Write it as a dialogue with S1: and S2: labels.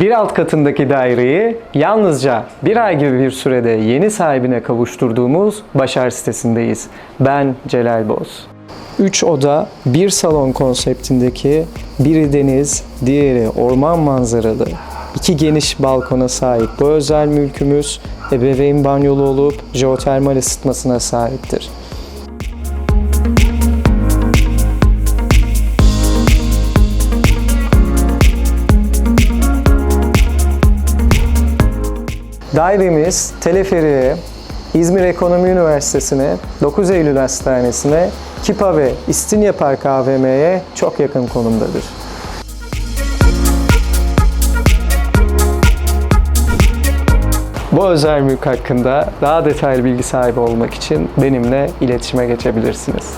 S1: Bir alt katındaki daireyi yalnızca bir ay gibi bir sürede yeni sahibine kavuşturduğumuz Başar sitesindeyiz. Ben Celal Boz. 3 oda, bir salon konseptindeki biri deniz, diğeri orman manzaralı, iki geniş balkona sahip bu özel mülkümüz ebeveyn banyolu olup jeotermal ısıtmasına sahiptir. Dairemiz Teleferi'ye, İzmir Ekonomi Üniversitesi'ne, 9 Eylül Hastanesi'ne, Kipa ve İstinye Park AVM'ye çok yakın konumdadır. Bu özel mülk hakkında daha detaylı bilgi sahibi olmak için benimle iletişime geçebilirsiniz.